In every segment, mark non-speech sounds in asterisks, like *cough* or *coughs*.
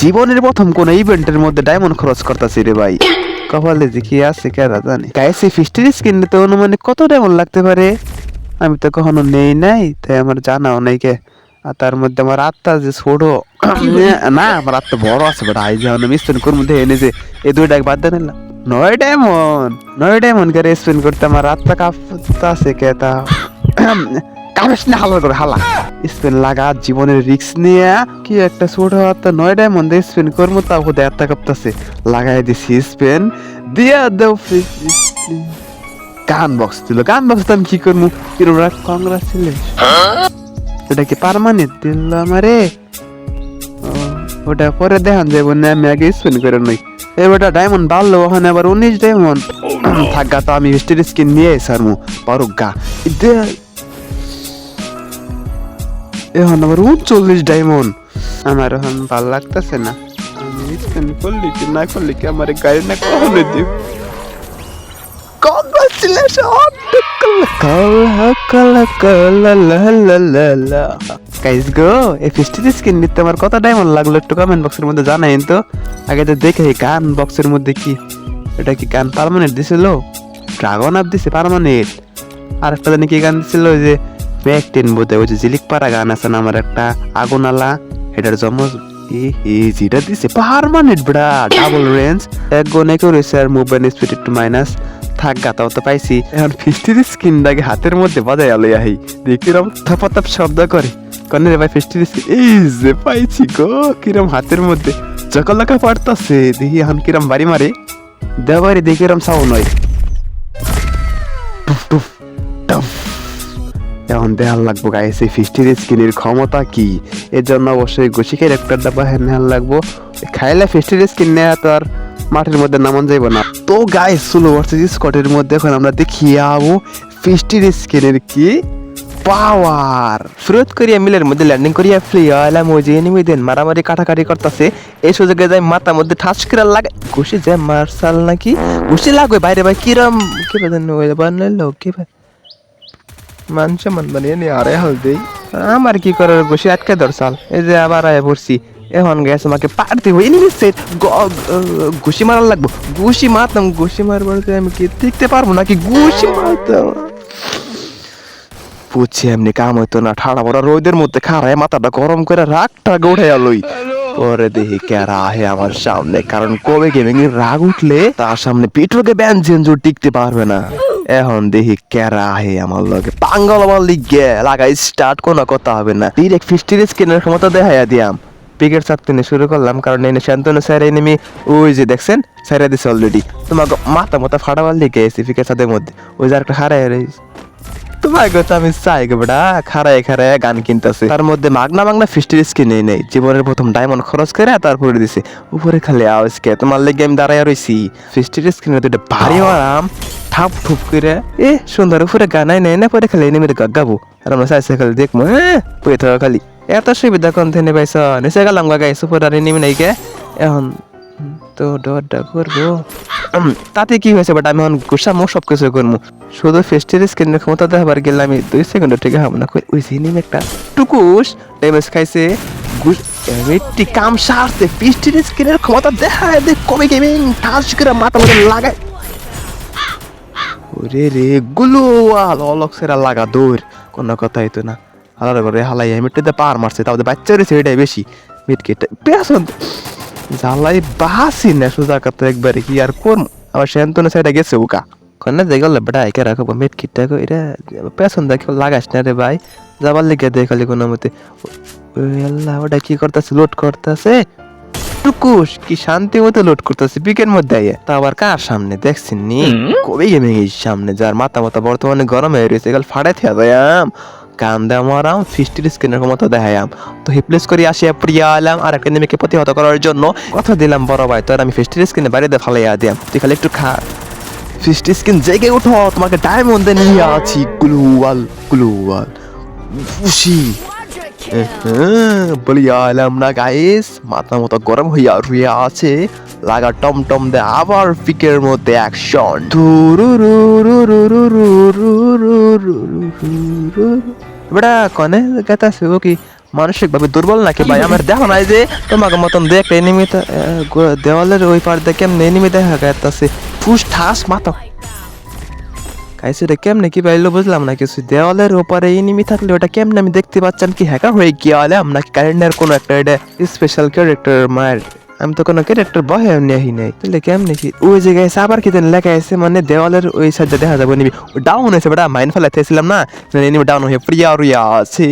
জীবনের প্রথম কোন ইভেন্টের মধ্যে ডায়মন্ড খরচ করতেছি রে ভাই। কপালে যে কি আছে কেরা জানে। গাইছে ফিস্টের স্কিন তো অনুমানিক কত ডায়মন্ড লাগতে পারে? আমি তো কখনো নেই নাই, তাই আমার জানাও নাই কে। আর তার মধ্যে আমার আত্মা যে ছোট, *coughs* না, আমার আত্মা বড় আছে বাট আই যেমন আমি স্পেন করব মধ্যে এনে যে, এই দুইটা বাদ দেন না নয় ডায়মন্ড নয় ডায়মন্ড করে স্পেন করতে আমার আত্মা কাঁপতে আছে কে তা? কামেশ না, হালা করে, হালা। স্পেন লাগা জীবনের রিক্স নিয়ে কি একটা ছোট আত্মা নয় ডায়মন্ড স্পেন করব, তাও হুদে আত্মা কাঁপতাছে লাগাই দিছি স্পেন। দিয়া দাও গান বক্স দিল। গান বক্স তো আমি কি করব? কিরম রাখ কংগ্রাচুলেশন ওটা কি পারমানেন্ট দিল আমারে? ওটা পরে দেখান যাব না আমি আগে স্পেন করে নই। এবারটা ডায়মন্ড বাড়লো, ওখানে আবার উনিশ ডায়মন্ড থাকা তো আমি হিস্ট্রি স্কিন নিয়ে সারমু। পারুক গা। এখন আবার উনচল্লিশ ডায়মন্ড আমার এখন ভালো লাগতেছে না। আমি স্পেন করলি কি না করলি কি আমার গাড়ি না কখনো দিব Congratulations! গাইস গো নিতে আমার কত ডায়মন্ড লাগল একটু কমেন্ট বক্সের মধ্যে জানাইন তো। আগে তো দেখে গান বক্সের মধ্যে কি। এটা কি গান পার্মানেন্ট দিছিল? ড্রাগন আপ দিছে পার্মানেন্ট আর একটা জানি কি গান দিছিল যে ব্যাক টেন বোধে ওই যে জিলিক পাড়া গান আছে না আমার একটা আগুন আলা এটার হে যেটা দিছে। পার্মানেন্ট ব্রা ডাবল রেঞ্জ এক গনে করেছে আর মুভমেন্ট স্পিড একটু মাইনাস থাক, গাতাও তো পাইছি। এখন ফিস্টির স্কিনটাকে হাতের মধ্যে বাজাই আলো আহি। দেখিরম থপ থপ শব্দ করে। কনে রে ভাই, ফিস্টির স্কিন এই যে পাইছি গো, কিরম হাতের মধ্যে। চকলাকা পারতাছে দেখি এখন কিরম বাড়ি মারে। দেবারি দেখি কিরম সাউন্ড হয়। এখন দেখার লাগবো গাইস এই ফিস্টির স্কিনের ক্ষমতা কি? এর জন্য অবশ্যই গোসি ক্যারেক্টারটা বাহির নেওয়ার লাগবো। খাইলে ফিস্টির স্কিন নেওয়া তো আর মাঠের মধ্যে নামান যাইব না। তো গাইস সুলো ভার্সেস স্কটের মধ্যে এখন আমরা দেখি আবো ফিস্টির স্কিনের কি পাওয়ার ফেরত করিয়া মিলের মধ্যে ল্যান্ডিং করিয়া ফ্লিয়া এলাম ওই যে এনিমি দেন মারামারি, কাটাকাটি করতেছে। এই সুযোগে যায় মাথা মধ্যে ঠাস করে লাগে ঘুষি যায় মার্শাল নাকি? ঘুষি লাগবে বাইরে ভাই, কিরম কি বানাইলো কি ভাই? মান সম্মান বানিয়ে নিয়ে আরে হাল দেই। আমার কি করার বসে আটকে দরসাল এই যে আবার আয় পড়ছি। এখন গ্যাস আমাকে পারতে এনিমি সেট ঘুষি মারার লাগবো। ঘুষি মারতাম, ঘুষি মারবার আমি কি দেখতে পারব নাকি? ঘুষি মারতাম। পুছি এমনি কাম হইতো না। ঠাড়া বড় রোদের মধ্যে খাড়ায় মাথাটা গরম করে রাগটা গড়ে আলোই পরে দেখি ক্যারা আহে আমার সামনে। কারণ কবে গেমিং রাগ উঠলে তার সামনে পিট্রোকে ব্যান চেঞ্জর টিকতে পারবে না। এখন দেখি ক্যারা আহে আমার লগে। পাঙ্গল আমার লিগে, লাগাই স্টার্ট কোনো কথা হবে না। ডিরেক্ট ফিস্টির স্কিনের ক্ষমতা দেখাইয়া দিয়াম। পিকের চাপতে শুরু করলাম, কারণ এনে শান্তনু স্যার এনেমি ওই যে দেখছেন, স্যারে দিছে অলরেডি তোমাকে মাথা মাথা ফাটাবার লিগে এসে পিকের ছাদের মধ্যে। ওই যে একটা হারাই রয়েছে তোমার কথা আমি চাই গো বেটা খারায় খারায় গান কিনতেছে। তার মধ্যে মাগনা মাগনা ফিস্টির স্কিনে নেই, জীবনের প্রথম ডায়মন্ড খরচ করে তারপরে দিছে। উপরে খালি আওয়াজ কে তোমার লেগে আমি দাঁড়ায় রইছি। ফিস্টির স্কিনে দুটো ভারী আরাম ঠাপ ঠুপ করে। এ, সুন্দর, উপরে গানাই নেই না, পরে খালি নেমে গাবো। আর আমরা চাইছে খালি দেখব হ্যাঁ পড়ে থাকা খালি। এত সুবিধা কোন থেকে পাইছ? নিচে গেলাম গাইছে উপরে আর নেমে নাই কে এখন তো ডরটা করব। তাতে কি হয়েছে বাট আমি এখন গুসামো সব কিছু করব শুধু ফেস্টের স্কিনের ক্ষমতা দেখাবার গেলে আমি দুই সেকেন্ড থেকে হাম না কই ওই সিনিম একটা টুকুস ড্যামেজ খাইছে। গুস এমিটি কাম সারছে। ফেস্টের স্কিনের ক্ষমতা দেখায় দে, কবে গেমিং ঠাস করে মাথা মধ্যে লাগায়। ওরে রে গুলো আল অলক সেরা লাগা দৌড়। কোনো কথাই তো না। হালার করে হালাই মিটতে পার মারছে, তাও বাচ্চা রয়েছে, এটাই বেশি। মিটকেটে পেছন জ্বালাই বাসি না সোজা কথা একবারে কি আর কোন আবার শান্তনু সাইডে গেছে উকা। কন্যা দেখে গেল বেটা একে রাখব মেট কিটটা কো এটা পেছন দেখে লাগাস না রে ভাই। যাবার লেগে দেখালি কোনো মতে। আল্লাহ ওটা কি করতেছে? লোড করতেছে? টুকুস কি শান্তি মতো লোড করতেছে পিকের মধ্যে আইয়ে। তা আবার কার সামনে? দেখছেন নি? কবে গেমে সামনে যার মাথা মাথা বর্তমানে গরম হয়ে রয়েছে এগুলো ফাড়ে থিয়া যায়াম কান দেওয়া মারাম, ফিস্টির স্কিনের মতো দেখায়াম। তো হিপ্লেস করে আসিয়া প্রিয়া আলাম আর একটা নেমেকে প্রতিহত করার জন্য কথা দিলাম বড় ভাই, তোর আমি ফিস্টির স্কিনে বাড়িতে ফালাইয়া দিয়াম। তুই খালি একটু খা। ফিস্টির স্কিন জেগে উঠো, তোমাকে ডায়মন্ডে নিয়ে আছি, গ্লুয়াল গ্লুয়াল। খুশি বলি আলাম না গাইস মাথা মতো গরম হইয়া রুইয়া আছে। লাগা টম টম দে আবার পিকের মধ্যে অ্যাকশন বেটা কনে গাতা সে কি মানসিক ভাবে দুর্বল নাকি ভাই আমার দেখো নাই যে তোমাকে মতন দেখ এনিমি দেওয়ালের ওই পার দিয়ে কেমনে এনিমি দেখা যাচ্ছে ফুস ঠাস মাথা কাইছে এটা কেমনে কি পাইলো বুঝলাম না কিছু দেওয়ালের ওপারে এনিমি থাকলে ওটা কেমনে আমি দেখতে পাচ্ছেন কি হ্যাকার হয়ে গিয়ালাম নাকি কারেন্টের কোনো একটা স্পেশাল ক্যারেক্টার মায়ের আমি তো কোনো ক্যারেক্টার বহে নেই নাই। তাহলে কেমনে কি? ওই জায়গায় এসে আবার কি লেখা আছে মানে দেওয়ালের ওই সাইডে দেখা যাবে নিবি ডাউন হয়েছে বেটা মাইন ফেলাতেছিলাম না। এনিমি ডাউন হয়ে প্রিয়া রিয়া আছে।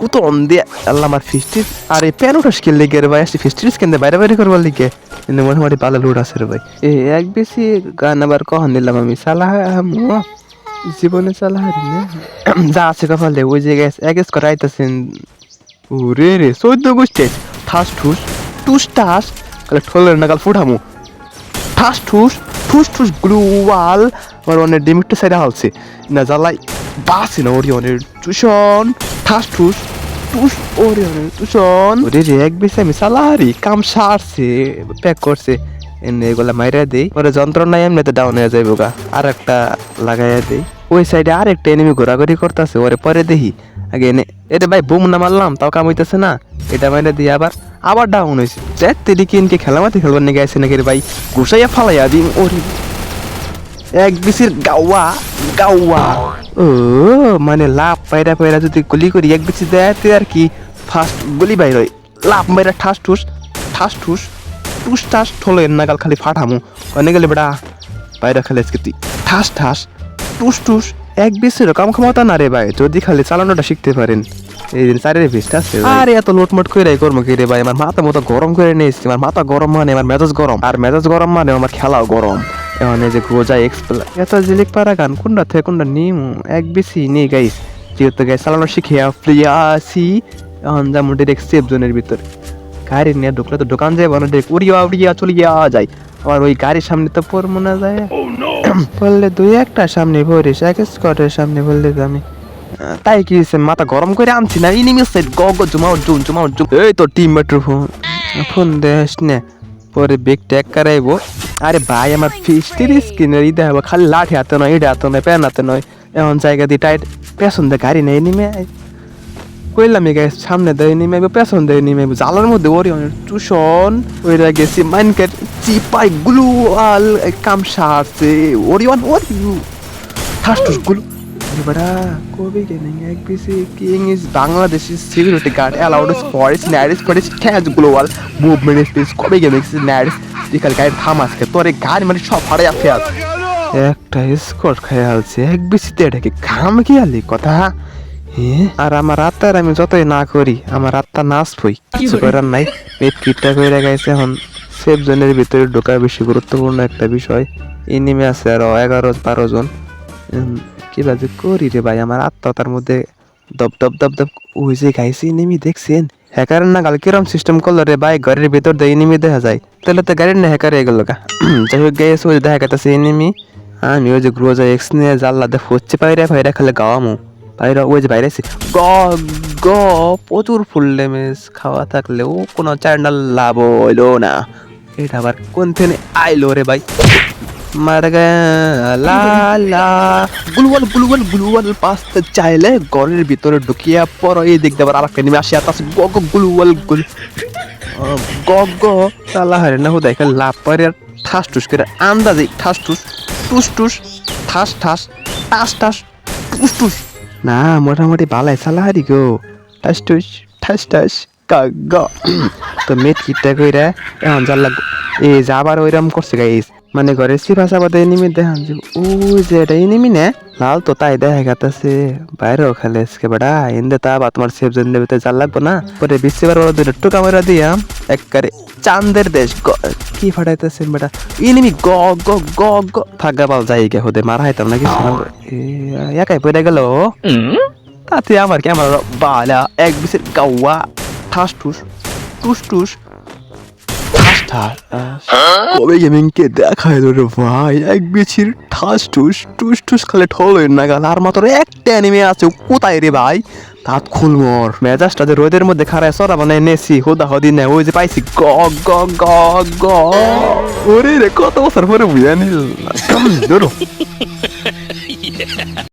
কত অন্দে আল্লাহ আমার ফিস্টিস আর এই প্যান উঠাস কে লেগে রে ভাই? আসছি ফিস্টিস কেন বাইরে বাইরে করবার লিগে। কিন্তু মোটামুটি ভালো লুট আছে রে ভাই। এ এক বেশি গান আবার কখন দিলাম আমি? সালাহ জীবনে চালাহারি না। *clears throat* যা আছে কপালে ওই জায়গায় এগেস করে আইতেছেন। ওরে রে চোদ্দ গোষ্ঠী ঠাস ঠুস। টুস টাস। কালে ঠোলের নাগাল ফুটামু। ঠাস ঠুস ঠুস ঠুস গ্লুয়াল আমার অনেক ডিমিটটা সাইডে হালছে। না জ্বালাই, বাসে ওরি অনেক ওরে ওরে বেশি আমি সালাহারি কাম সারছে, প্যাক করছে। এনে এগুলা মাইরা দেই। পরে যন্ত্রণা এমনিতে ডাউন হয়ে যাইব গা আর একটা লাগাইয়া দেই। ওই সাইডে আর একটা এনিমি ঘোরাঘুরি করতেছে, ওরে পরে দেখি। আগে এনে এটা ভাই বুম না মারলাম, তাও কাম হইতেছে না। এটা মাইরা দিয়ে আবার আবার ডাউন হয়েছে তেরি কিনকে খেলামাতে খেলবার নিয়ে গেছে নাকি ভাই? ঘুষাইয়া ফালাইয়া দিম, ওরে। এক বিসির গাওয়া গাওয়া। ও মানে লাভ পায়রা পায়রা যদি গুলি করি, এক বিসি দেয় আর কি ফার্স্ট গুলি বাইর হয়। লাভ মাইরা ঠাস ঠুস ঠাস ঠুস টুস ঠাস ঠোলো নাগাল খালি ফাটামু অনেক গেলে বেড়া? বাইরে খালি আজকে তুই। ঠাস ঠাস টুস টুস এক বিসির কাম ক্ষমতা না রে ভাই, যদি খালি চালানোটা শিখতে পারেন। এই দিন চারের বেস্ট আছে আরে, এত লোটমোট করে কর্ম কি রে ভাই? আমার মাথা মতো গরম করে নিয়েছি। আমার মাথা গরম মানে আমার মেজাজ গরম। আর মেজাজ গরম মানে আমার খেলাও গরম। এখন এই যে গোজা এক্সপ্লা এত জিলিক পারা গান, কোনটা থেকে কোনটা নিম? এক বেশি নেই গাইস যেহেতু গাইস চালানো শিখে ফ্রিয়া আসি এখন যাব ডিরেক্ট সেফ জোনের ভিতরে। গাড়ি নিয়ে ঢুকলে তো দোকান যাব না ডিরেক্ট উড়িয়া উড়িয়া চলিয়া যায়। আবার ওই গাড়ির সামনে তো পড়ব না যায়। *clears throat* বললে দুই একটা সামনে ভরিস এক স্কটের সামনে বললে আমি। তাই কি মাথা গরম করে আনছি না? ইনিমি সাইড গ গ জুমাও জুম জুমাও জুম। এই তো টিম মেট্রো ফোন ফোন দেস নে। পরে বেগ ট্যাগ করাইবো। আরে ভাই, আমার ফিস্টির স্কিনের ই দেখাবো খালি লাঠি হাতে নয় ইটা হাতে নয়, প্যান হাতে নয়। এমন জায়গা দিয়ে টাইট পেছন দিয়ে গাড়ি নেই, নিমে কইলাম গাইস সামনে দেয় নিমে পেছন দেয় নিমে জালার মধ্যে ওরি অনেক টুসন ওইরা গেছি মাইনকেট চিপাই গুলু আল কাম সারছে ওরি অন ওরি ঠাস টুস গুলু এবারা কবি গেমিং এক BC king is Bangladeshi security guard allowed for is ন্যারিস for is ট্যাজ গ্লোবাল মুভমেন্ট স্পেস কবি গেমিং ইজ ন্যারিস বিকাল গাড়ি থাম আজকে তোর গাড়ি মানে সব হারে আছে একটা স্কট খেয়ে আলছে, এক বিসিতে এটাকে কি আলি, কথা? আর আমার আত্মার আমি যতই না করি আমার আত্মা নাচ পই কিছু করার নাই। পেট কিটটা করে গেছে এখন সেফ জোনের ভিতরে ঢোকা বেশি গুরুত্বপূর্ণ একটা বিষয়। এই নেমে আছে আরও এগারো বারো জন। উম, কি বাজে করি রে ভাই আমার আত্মতার মধ্যে দপ দপ দপ দপ ওই যে গাইছি নেমি দেখছেন? হ্যাকার না গাল কিরম সিস্টেম করল রে ভাই ঘরের ভিতর দিয়ে নেমি দেখা যায়। তাহলে তো গাড়ির না হ্যাকার হয়ে গেল গা। *clears throat* যাই হোক গেছে ওই দেখা গেছে নেমি আমি ওই যে গ্রোজা এক্স নিয়ে জাল্লা দে হচ্ছে পাইরা পাইরা খালে গাওয়ামু। পাইরা ওই যে বাইরে গ গ প্রচুর ফুল ড্যামেজ খাওয়া থাকলেও কোনো চ্যানেল লাভ হইল না। এটা আবার কোন থেকে আইলো রে ভাই? মার লা। লা চাইলে ঘরের ভিতরে ঢুকিয়া পর এই দিক দিয়ে আবার আরেকটা নেমে আসিয়া তাছে গ গ গুলওয়াল গুল। আহ, গ গ তালা পারে আর ঠাস করে। আন্দাজে ঠাস টুস টুস টুস ঠাস ঠাস টাস টাস টুস টুস। না, মোটামুটি বালাই সালাহারি গো। ঠাস ঠুস, ঠাস ঠাস, গ *clears throat* তো মেট কিটটা কইরা এখন জাল লাগ এই ওইরকম করছে গাইস মানে ঘরে সিফা সাবাদে এনিমি দেখান যে ওই যে এটা এনিমি না? লাল তো তাই দেখা গেছে বাইরেও খেলে আজকে বেড়া এন্দে তা বা তোমার সেফ জেন দেবে জাল লাগবো না। পরে বিশ্বেবার বড় দুটো টুকা মেরা দিয়াম। একবারে চান্দের দেশ কি ফাটাইতেছেন বেটা? এনিমি গ গ গ গ। থাকা পাল যাই গে হোদে মারা হাইতাম না কিছু না। এ, একাই পড়ে গেল। তাতে আমার কি আমার বালা এক বিশের গাওয়া ঠাস ঠুস টুস টুস কবে গেমিংকে দেখা এলো রে ভাই, এক বিছির ঠাস টুস টুস টুস খালে ঠল না গেল। আর মাত্র একটা অ্যানিমে আছে, কোথায় রে ভাই? তাত খুল মোর। মেজাজটা যে রোদের মধ্যে খারায় সরা বানায় নেছি, হুদা হদি না, ওই যে পাইছি গ গ গ গ। ওরে রে, কত বছর পরে বুঝা নিল? *laughs*